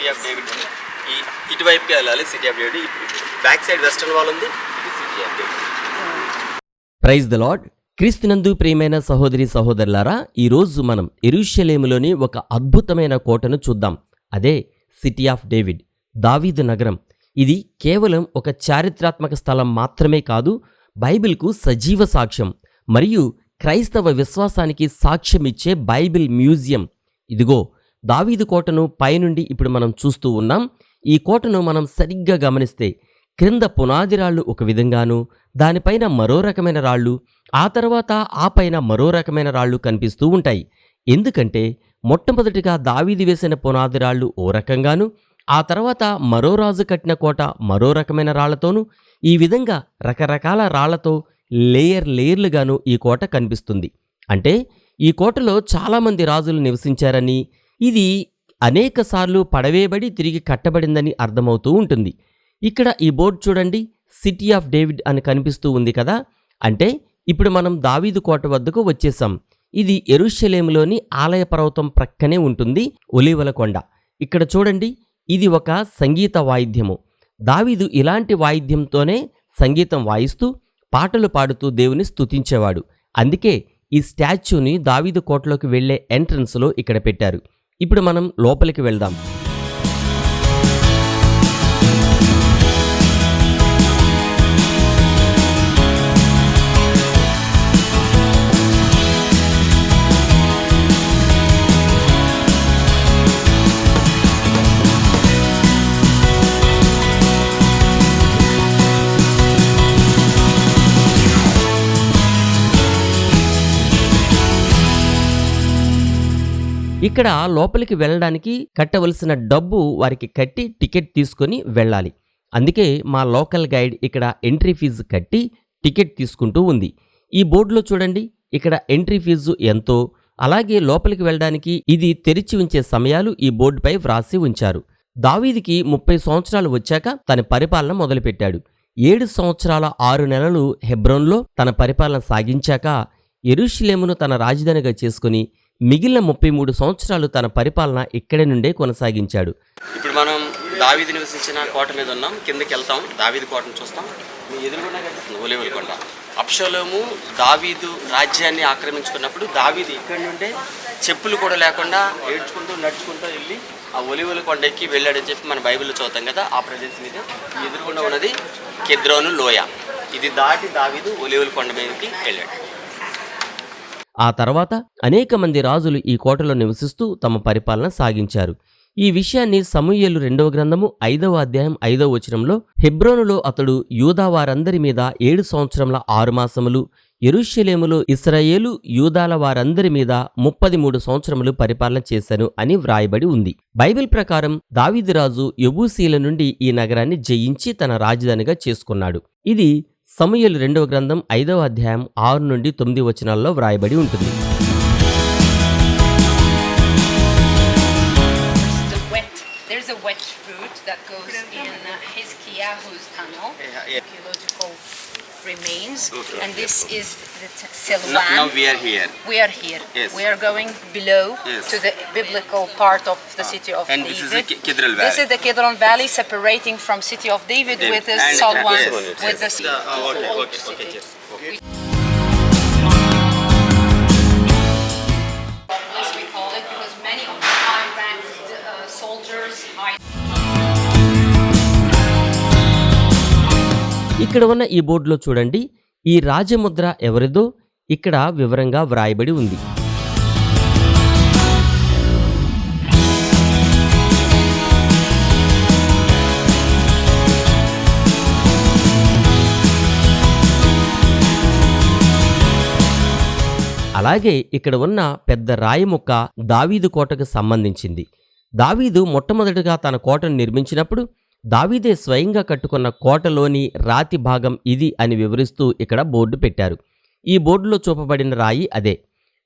City of David ఉంది. ఈ ఇటువైపుకి వెళ్ళాలి city of David back side western wall ఉంది ఇది city of David praise the Lord క్రీస్తునందు ప్రియమైన సహోదరి సహోదరులారా ఈరోజు మనం ఎరుషలేములోని ఒక అద్భుతమైన కోటను చూద్దాం. అదే సిటీ ఆఫ్ డేవిడ్ దావీదు నగరం. ఇది కేవలం ఒక చారిత్రాత్మక స్థలం మాత్రమే కాదు బైబిల్కు సజీవ సాక్ష్యం. మరియు క్రైస్తవ విశ్వాసానికి సాక్ష్యమిచ్చే బైబిల్ మ్యూజియం. ఇదిగో దావీదు కోటను పైనుండి ఇప్పుడు మనం చూస్తూ ఉన్నాం. ఈ కోటను మనం సరిగ్గా గమనిస్తే క్రింద పునాది రాళ్ళు ఒక విధంగాను దానిపైన మరో రకమైన రాళ్ళు ఆ తర్వాత ఆ పైన మరో రకమైన రాళ్ళు కనిపిస్తూ ఉంటాయి. ఎందుకంటే మొట్టమొదటిగా దావీది వేసిన పునాది రాళ్ళు ఓ రకంగాను ఆ తర్వాత మరో రాజు కట్టిన కోట మరో రకమైన రాళ్ళతోనూ ఈ విధంగా రకరకాల రాళ్ళతో లేయర్ లేయర్లుగాను ఈ కోట కనిపిస్తుంది. అంటే ఈ కోటలో చాలామంది రాజులు నివసించారని ఇది అనేకసార్లు పడవేయబడి తిరిగి కట్టబడిందని అర్థమవుతూ ఉంటుంది. ఇక్కడ ఈ బోర్డు చూడండి సిటీ ఆఫ్ డేవిడ్ అని కనిపిస్తూ ఉంది కదా? అంటే ఇప్పుడు మనం దావీదు కోట వద్దకు వచ్చేసాం. ఇది ఎరుషలేములోని ఆలయ పర్వతం ప్రక్కనే ఉంటుంది ఒలివల కొండ. ఇక్కడ చూడండి ఇది ఒక సంగీత వాయిద్యము. దావీదు ఇలాంటి వాయిద్యంతోనే సంగీతం వాయిస్తూ పాటలు పాడుతూ దేవుని స్తుతించేవాడు. అందుకే ఈ స్టాచ్యూని దావీదు కోటలోకి వెళ్ళే ఎంట్రన్స్లో ఇక్కడ పెట్టారు. ఇప్పుడు మనం లోపలికి వెళ్దాం. ఇక్కడ లోపలికి వెళ్ళడానికి కట్టవలసిన డబ్బు వారికి కట్టి టికెట్ తీసుకొని వెళ్ళాలి. అందుకే మా లోకల్ గైడ్ ఇక్కడ ఎంట్రీ ఫీజు కట్టి టికెట్ తీసుకుంటూ ఉంది. ఈ బోర్డులో చూడండి ఇక్కడ ఎంట్రీ ఫీజు ఎంతో. అలాగే లోపలికి వెళ్ళడానికి ఇది తెరిచి ఉంచే సమయాలు ఈ బోర్డుపై వ్రాసి ఉంచారు. దావీదికి ముప్పై సంవత్సరాలు వచ్చాక తన పరిపాలన మొదలుపెట్టాడు. ఏడు సంవత్సరాల ఆరు నెలలు హెబ్రోన్లో తన పరిపాలన సాగించాక ఎరుషులేమును తన రాజధానిగా చేసుకుని మిగిలిన ముప్పై మూడు సంవత్సరాలు తన పరిపాలన ఇక్కడే నుండే కొనసాగించాడు. ఇప్పుడు మనం దావీది నివసించిన కోట మీద ఉన్నాం. కిందకి వెళ్తాం. దావీది కోటను చూస్తాం. మీ ఎదురుగుండా కనిపిస్తుంది. కొండ. అప్షలోము దావీదు రాజ్యాన్ని ఆక్రమించుకున్నప్పుడు దావీది ఇక్కడి నుండే చెప్పులు కూడా లేకుండా ఏడ్చుకుంటూ నడుచుకుంటూ వెళ్ళి ఆ ఒలివల కొండకి వెళ్ళాడని చెప్పి మన బైబిల్లో చదువుతాం కదా. ఆ ప్రదేశం మీద ఈ ఎదురుగుండా ఉన్నది కెద్రోను లోయ. ఇది దాటి దావీదు ఒలివల కొండ మీదకి వెళ్ళాడు. ఆ తర్వాత అనేక మంది రాజులు ఈ కోటలో నివసిస్తూ తమ పరిపాలన సాగించారు. ఈ విషయాన్ని సమూయలు రెండవ గ్రంథము ఐదవ అధ్యాయం ఐదవ వచనంలో హెబ్రోనులో అతడు యూదా వారందరి మీద ఏడు సంవత్సరముల ఆరు మాసములు ఎరుషలేములో ఇస్రాయేలు యూదాల వారందరి మీద ముప్పది మూడు సంవత్సరములు పరిపాలన చేశాను అని వ్రాయబడి ఉంది. బైబిల్ ప్రకారం దావిదిరాజు యబూసీల నుండి ఈ నగరాన్ని జయించి తన రాజధానిగా చేసుకున్నాడు. ఇది సమయలు రెండవ గ్రంథం ఐదవ అధ్యాయం ఆరు నుండి తొమ్మిది వచనాల్లో వ్రాయబడి ఉంటుంది. Remains, Okay, and this okay. is the Silwan. Now, now we are here. We are here. Yes. We are going below Yes. to the biblical part of the ah. city of And David. this is the Ki- Kidron This Valley. is the Kidron Valley separating from city of David, David. with the Salwan, with the The- oh, ah, ah, okay, old okay, okay, yes, okay. ఇక్కడ ఉన్న ఈ బోర్డులో చూడండి. ఈ రాజముద్ర ఎవరిదో ఇక్కడ వివరంగా వ్రాయబడి ఉంది. అలాగే ఇక్కడ ఉన్న పెద్ద రాయి ముక్క దావీదు కోటకు సంబంధించింది. దావీదు మొట్టమొదటిగా తన కోటను నిర్మించినప్పుడు దావీదే స్వయంగా కట్టుకున్న కోటలోని రాతి భాగం ఇది అని వివరిస్తూ ఇక్కడ బోర్డు పెట్టారు. ఈ బోర్డులో చూపబడిన రాయి అదే.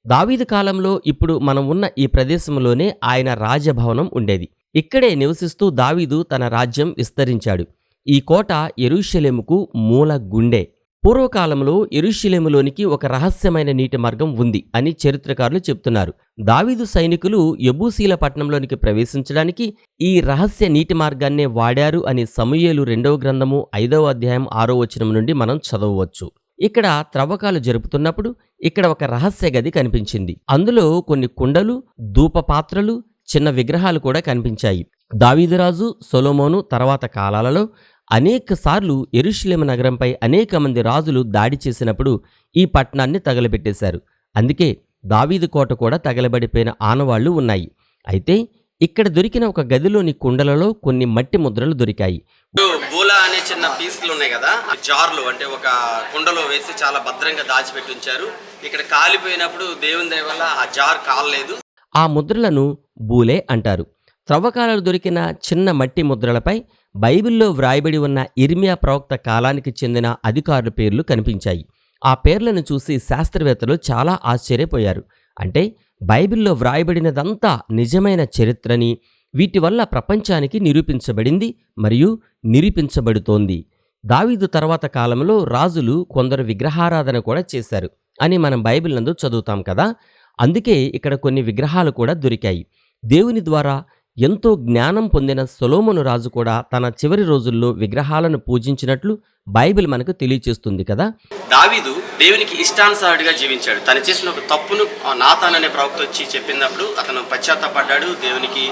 దావీదు కాలంలో ఇప్పుడు మనం ఉన్న ఈ ప్రదేశంలోనే ఆయన రాజభవనం ఉండేది. ఇక్కడే నివసిస్తూ దావీదు తన రాజ్యం విస్తరించాడు. ఈ కోట ఎరుషలేముకు మూల గుండె. పూర్వకాలంలో ఎరుషిలేములోనికి ఒక రహస్యమైన నీటి మార్గం ఉంది అని చరిత్రకారులు చెప్తున్నారు. దావీదు సైనికులు యబూసీల పట్టణంలోనికి ప్రవేశించడానికి ఈ రహస్య నీటి మార్గాన్నే వాడారు అని సమూయేలు రెండవ గ్రంథము ఐదవ అధ్యాయం ఆరో వచనం నుండి మనం చదవవచ్చు. ఇక్కడ త్రవ్వకాలు జరుపుతున్నప్పుడు ఇక్కడ ఒక రహస్య గది కనిపించింది. అందులో కొన్ని కుండలు ధూపపాత్రలు చిన్న విగ్రహాలు కూడా కనిపించాయి. దావీదురాజు సొలోమోను తర్వాత కాలాలలో అనేక సార్లు ఎరుషులేము నగరంపై అనేక మంది రాజులు దాడి చేసినప్పుడు ఈ పట్టణాన్ని తగలబెట్టేశారు. అందుకే దావీదు కోట కూడా తగలబడిపోయిన ఆనవాళ్ళు ఉన్నాయి. అయితే ఇక్కడ దొరికిన ఒక గదిలోని కుండలలో కొన్ని మట్టి ముద్రలు దొరికాయి. బూలా అనే చిన్న పీసులు ఉన్నాయి కదా జార్లు అంటే ఒక కుండలో వేసి చాలా భద్రంగా దాచిపెట్టి ఉంచారు. ఇక్కడ కాలిపోయినప్పుడు దేవుని దయ వల్ల ఆ జార్ కాలలేదు. ఆ ముద్రలను బూలే అంటారు. త్రవ్వకాలలో దొరికిన చిన్న మట్టి ముద్రలపై బైబిల్లో వ్రాయబడి ఉన్న ఇర్మియా ప్రవక్త కాలానికి చెందిన అధికారుల పేర్లు కనిపించాయి. ఆ పేర్లను చూసి శాస్త్రవేత్తలు చాలా ఆశ్చర్యపోయారు. అంటే బైబిల్లో వ్రాయబడినదంతా నిజమైన చరిత్రని వీటి వల్ల ప్రపంచానికి నిరూపించబడింది మరియు నిరూపించబడుతోంది. దావీదు తర్వాత కాలంలో రాజులు కొందరు విగ్రహారాధన కూడా చేశారు అని మనం బైబిల్ నందు చదువుతాం కదా? అందుకే ఇక్కడ కొన్ని విగ్రహాలు కూడా దొరికాయి. దేవుని ద్వారా ఎంతో జ్ఞానం పొందిన సొలోమోను రాజు కూడా తన చివరి రోజుల్లో విగ్రహాలను పూజించినట్లు బైబిల్ మనకు తెలియచేస్తుంది కదా? దావీదు దేవునికి ఇష్టానుసారుడిగా జీవించాడు. తను చేసిన ఒక తప్పును నాతాన్ అనే ప్రవక్త వచ్చి చెప్పినప్పుడు అతను పశ్చాత్తపడ్డాడు దేవునికి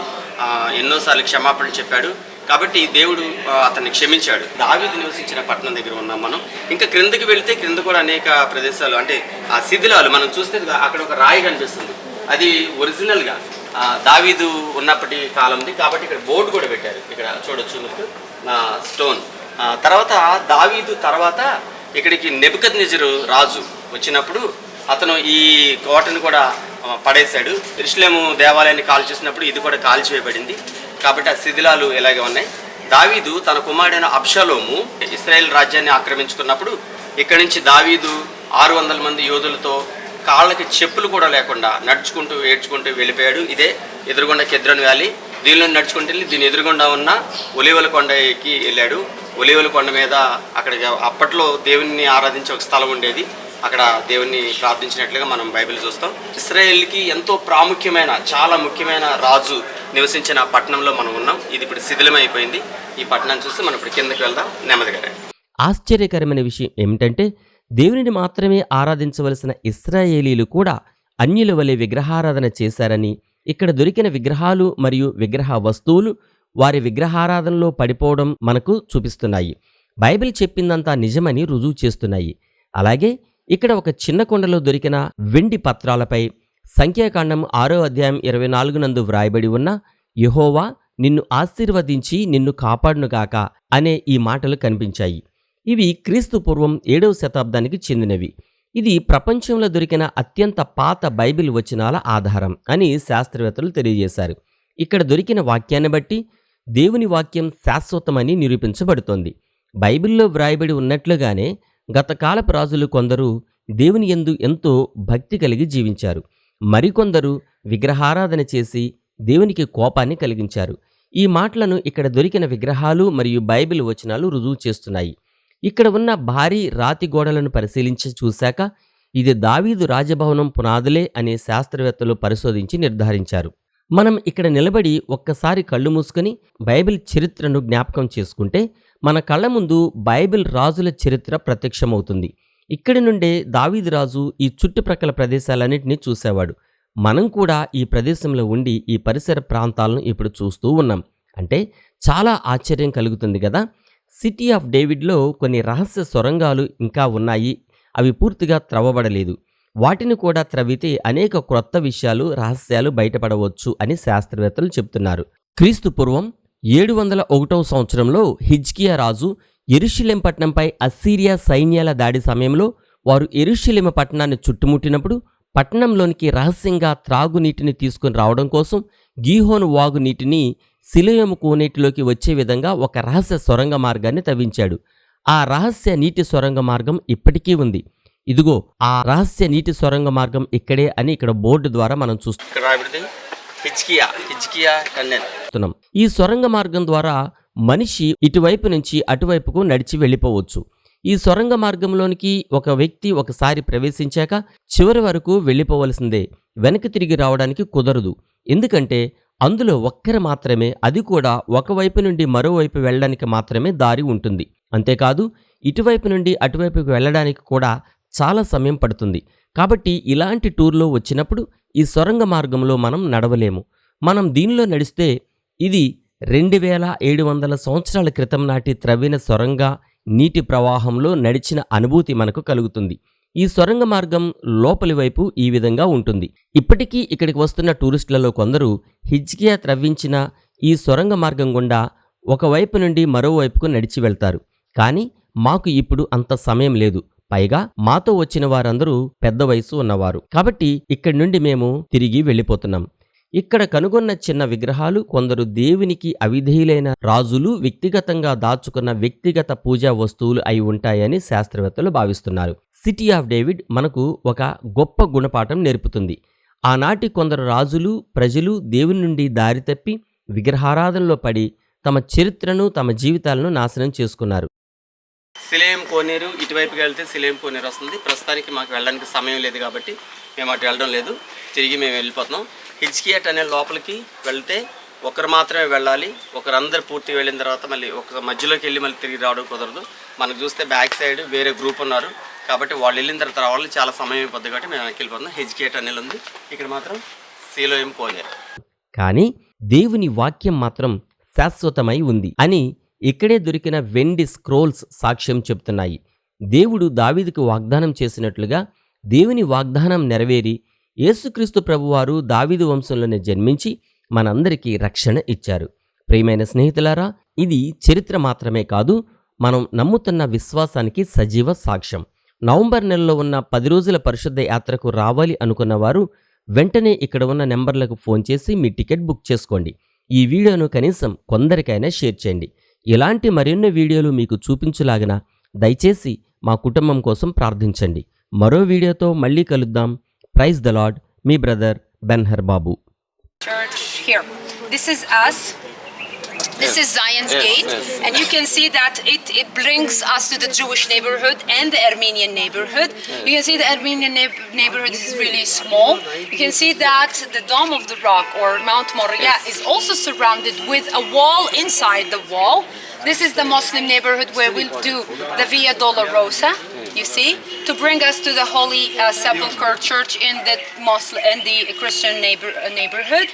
ఎన్నోసార్లు క్షమాపణ చెప్పాడు. కాబట్టి దేవుడు అతన్ని క్షమించాడు. దావీదు నివసించిన పట్టణం దగ్గర ఉన్నాం మనం. ఇంకా క్రిందకి వెళితే క్రింద కూడా అనేక ప్రదేశాలు అంటే ఆ శిథిలాలు మనం చూస్తే అక్కడ ఒక రాయి కనిపిస్తుంది. అది ఒరిజినల్గా దావీదు ఉన్నప్పటి కాలంది కాబట్టి ఇక్కడ బోర్డు కూడా పెట్టారు. ఇక్కడ చూడొచ్చు మీకు. స్టోన్. తర్వాత దావీదు తర్వాత ఇక్కడికి నెబుకద్ రాజు వచ్చినప్పుడు అతను ఈ కోటను కూడా పడేశాడు. ఇరుషులేము దేవాలయాన్ని కాల్ చేసినప్పుడు ఇది కూడా కాల్చివేయబడింది. కాబట్టి ఆ శిథిలాలు ఇలాగే ఉన్నాయి. దావీదు తన కుమారుడైన అబ్షలోము ఇస్రాయేల్ రాజ్యాన్ని ఆక్రమించుకున్నప్పుడు ఇక్కడి నుంచి దావీదు ఆరు వందల మంది యోధులతో కాళ్ళకి చెప్పులు కూడా లేకుండా నడుచుకుంటూ ఏడ్చుకుంటూ వెళ్ళిపోయాడు. ఇదే ఎదురుగుండ కెద్రన్ వ్యాలీ. దీనిలో నడుచుకుంటూ వెళ్ళి దీని ఎదురుగుండా ఉన్న ఒలివల కొండకి వెళ్ళాడు. ఒలివల కొండ మీద అక్కడ అప్పట్లో దేవుణ్ణి ఆరాధించే ఒక స్థలం ఉండేది. అక్కడ దేవుణ్ణి ప్రార్థించినట్లుగా మనం బైబిల్ చూస్తాం. ఇస్రాయేల్కి ఎంతో ప్రాముఖ్యమైన చాలా ముఖ్యమైన రాజు నివసించిన పట్టణంలో మనం ఉన్నాం. ఇది ఇప్పుడు శిథిలమైపోయింది ఈ పట్టణాన్ని చూస్తే మనం ఇప్పుడు కిందకి వెళ్దాం. నెమ్మదిగా ఆశ్చర్యకరమైన విషయం ఏమిటంటే దేవునిని మాత్రమే ఆరాధించవలసిన ఇస్రాయేలీలు కూడా అన్యుల వలె విగ్రహారాధన చేశారని ఇక్కడ దొరికిన విగ్రహాలు మరియు విగ్రహ వస్తువులు వారి విగ్రహారాధనలో పడిపోవడం మనకు చూపిస్తున్నాయి. బైబిల్ చెప్పిందంతా నిజమని రుజువు చేస్తున్నాయి. అలాగే ఇక్కడ ఒక చిన్న కొండలో దొరికిన వెండి పత్రాలపై సంఖ్యాకాండం ఆరో అధ్యాయం ఇరవై నాలుగు నందు వ్రాయబడి ఉన్న యహోవా నిన్ను ఆశీర్వదించి నిన్ను కాపాడునుగాక అనే ఈ మాటలు కనిపించాయి. ఇవి క్రీస్తు పూర్వం ఏడవ శతాబ్దానికి చెందినవి. ఇది ప్రపంచంలో దొరికిన అత్యంత పాత బైబిల్ వచనాల ఆధారం అని శాస్త్రవేత్తలు తెలియజేశారు. ఇక్కడ దొరికిన వాక్యాన్ని బట్టి దేవుని వాక్యం శాశ్వతమని నిరూపించబడుతోంది. బైబిల్లో వ్రాయబడి ఉన్నట్లుగానే గతకాలపు రాజులు కొందరు దేవుని యందు ఎంతో భక్తి కలిగి జీవించారు. మరికొందరు విగ్రహారాధన చేసి దేవునికి కోపాన్ని కలిగించారు. ఈ మాటలను ఇక్కడ దొరికిన విగ్రహాలు మరియు బైబిల్ వచనాలు రుజువు చేస్తున్నాయి. ఇక్కడ ఉన్న భారీ రాతి గోడలను పరిశీలించి చూశాక ఇది దావీదు రాజభవనం పునాదులే అనే శాస్త్రవేత్తలు పరిశోధించి నిర్ధారించారు. మనం ఇక్కడ నిలబడి ఒక్కసారి కళ్ళు మూసుకొని బైబిల్ చరిత్రను జ్ఞాపకం చేసుకుంటే మన కళ్ళ ముందు బైబిల్ రాజుల చరిత్ర ప్రత్యక్షమవుతుంది. ఇక్కడి నుండే దావీదు రాజు ఈ చుట్టుప్రక్కల ప్రదేశాలన్నింటినీ చూసేవాడు. మనం కూడా ఈ ప్రదేశంలో ఉండి ఈ పరిసర ప్రాంతాలను ఇప్పుడు చూస్తూ ఉన్నాం. అంటే చాలా ఆశ్చర్యం కలుగుతుంది కదా? సిటీ ఆఫ్ డేవిడ్లో కొన్ని రహస్య సొరంగాలు ఇంకా ఉన్నాయి. అవి పూర్తిగా త్రవ్వబడలేదు. వాటిని కూడా త్రవ్వితే అనేక క్రొత్త విషయాలు రహస్యాలు బయటపడవచ్చు అని శాస్త్రవేత్తలు చెబుతున్నారు క్రీస్తు పూర్వం ఏడు వందల ఒకటవ సంవత్సరంలో హిజ్కియా రాజు ఎరుషిలెం పట్టణంపై అస్సీరియా సైన్యాల దాడి సమయంలో వారు ఎరుషిలెమ పట్టణాన్ని చుట్టుముట్టినప్పుడు పట్టణంలోనికి రహస్యంగా త్రాగునీటిని తీసుకుని రావడం కోసం గీహోను వాగు నీటిని శిలయము కోనేటిలోకి వచ్చే విధంగా ఒక రహస్య సొరంగ మార్గాన్ని తవ్వించాడు. ఆ రహస్య నీటి సొరంగ మార్గం ఇప్పటికీ ఉంది. ఇదిగో ఆ రహస్య నీటి సొరంగ మార్గం ఇక్కడే అని ఇక్కడ బోర్డు ద్వారా మనం చూస్తున్నాం ఈ సొరంగ మార్గం ద్వారా మనిషి ఇటువైపు నుంచి అటువైపుకు నడిచి వెళ్ళిపోవచ్చు. ఈ సొరంగ మార్గంలోనికి ఒక వ్యక్తి ఒకసారి ప్రవేశించాక చివరి వరకు వెళ్ళిపోవలసిందే. వెనక్కి తిరిగి రావడానికి కుదరదు. ఎందుకంటే అందులో ఒక్కరు మాత్రమే అది కూడా ఒకవైపు నుండి మరోవైపు వెళ్ళడానికి మాత్రమే దారి ఉంటుంది. అంతేకాదు ఇటువైపు నుండి అటువైపుకి వెళ్ళడానికి కూడా చాలా సమయం పడుతుంది. కాబట్టి ఇలాంటి టూర్లో వచ్చినప్పుడు ఈ సొరంగ మార్గంలో మనం నడవలేము. మనం దీనిలో నడిస్తే ఇది రెండు వేల ఏడు వందల సంవత్సరాల క్రితం నాటి త్రవ్విన సొరంగ నీటి ప్రవాహంలో నడిచిన అనుభూతి మనకు కలుగుతుంది. ఈ సొరంగ మార్గం లోపలి వైపు ఈ విధంగా ఉంటుంది. ఇప్పటికీ ఇక్కడికి వస్తున్న టూరిస్టులలో కొందరు హిజ్కియా త్రవ్వించిన ఈ సొరంగ మార్గం గుండా ఒకవైపు నుండి మరోవైపుకు నడిచి వెళ్తారు. కానీ మాకు ఇప్పుడు అంత సమయం లేదు. పైగా మాతో వచ్చిన వారందరూ పెద్ద వయసు ఉన్నవారు. కాబట్టి ఇక్కడి నుండి మేము తిరిగి వెళ్ళిపోతున్నాం. ఇక్కడ కనుగొన్న చిన్న విగ్రహాలు కొందరు దేవునికి అవిధేయులైన రాజులు వ్యక్తిగతంగా దాచుకున్న వ్యక్తిగత పూజా వస్తువులు అయి ఉంటాయని శాస్త్రవేత్తలు భావిస్తున్నారు. సిటీ ఆఫ్ డేవిడ్ మనకు ఒక గొప్ప గుణపాఠం నేర్పుతుంది. ఆనాటి కొందరు రాజులు ప్రజలు దేవుని నుండి దారి తప్పి విగ్రహారాధనలో పడి తమ చరిత్రను తమ జీవితాలను నాశనం చేసుకున్నారు. సిలేం కోనేరు ఇటువైపుకి వెళ్తే సిలేం కోనేరు వస్తుంది. ప్రస్తుతానికి మాకు వెళ్ళడానికి సమయం లేదు కాబట్టి మేము అటు వెళ్ళడం లేదు. తిరిగి మేము వెళ్ళిపోతున్నాం. హిజ్కియట్ అనే లోపలికి వెళ్తే ఒకరు మాత్రమే వెళ్ళాలి ఒకరందరు పూర్తి వెళ్ళిన తర్వాత మళ్ళీ ఒక మధ్యలోకి వెళ్ళి మళ్ళీ తిరిగి రావడం కుదరదు. మనకు చూస్తే బ్యాక్ సైడ్ వేరే గ్రూప్ ఉన్నారు. కాబట్టి వాళ్ళు వెళ్ళిన తర్వాత రావాలి చాలా సమయం అయిపోద్ది కాబట్టి మేము వెనక్కి వెళ్ళిపోతున్నాం. హిజ్కియట్ అనేది ఉంది. ఇక్కడ మాత్రం సీలోయం కోనేరు. కానీ దేవుని వాక్యం మాత్రం శాశ్వతమై ఉంది అని ఇక్కడే దొరికిన వెండి స్క్రోల్స్ సాక్ష్యం చెప్తున్నాయి. దేవుడు దావీదుకు వాగ్దానం చేసినట్లుగా దేవుని వాగ్దానం నెరవేరి యేసుక్రీస్తు ప్రభువారు దావీదు వంశంలోనే జన్మించి మనందరికీ రక్షణ ఇచ్చారు. ప్రియమైన స్నేహితులారా ఇది చరిత్ర మాత్రమే కాదు మనం నమ్ముతున్న విశ్వాసానికి సజీవ సాక్ష్యం. నవంబర్ నెలలో ఉన్న పది రోజుల పరిశుద్ధ యాత్రకు రావాలి అనుకున్న వారు వెంటనే ఇక్కడ ఉన్న నెంబర్లకు ఫోన్ చేసి మీ టికెట్ బుక్ చేసుకోండి. ఈ వీడియోను కనీసం కొందరికైనా షేర్ చేయండి. ఇలాంటి మరిన్ని వీడియోలు మీకు చూపించులాగిన దయచేసి మా కుటుంబం కోసం ప్రార్థించండి. మరో వీడియోతో మళ్ళీ కలుద్దాం. Praise the Lord me brother Benhur Babu. Church here. This is us. This is Zion's Yes, Gate, yes. and you can see that it, it brings us to the Jewish neighborhood and the Armenian neighborhood. You can see the Armenian neigh- neighborhood is really small. You can see that the Dome of the Rock or Mount Moriah Yes. is also surrounded with a wall inside the wall. This is the Muslim neighborhood where we'll do the Via Dolorosa. You see, to bring us to the Holy uh, Sepulchre Church in the Muslim in the Christian neighbor, uh, neighborhood.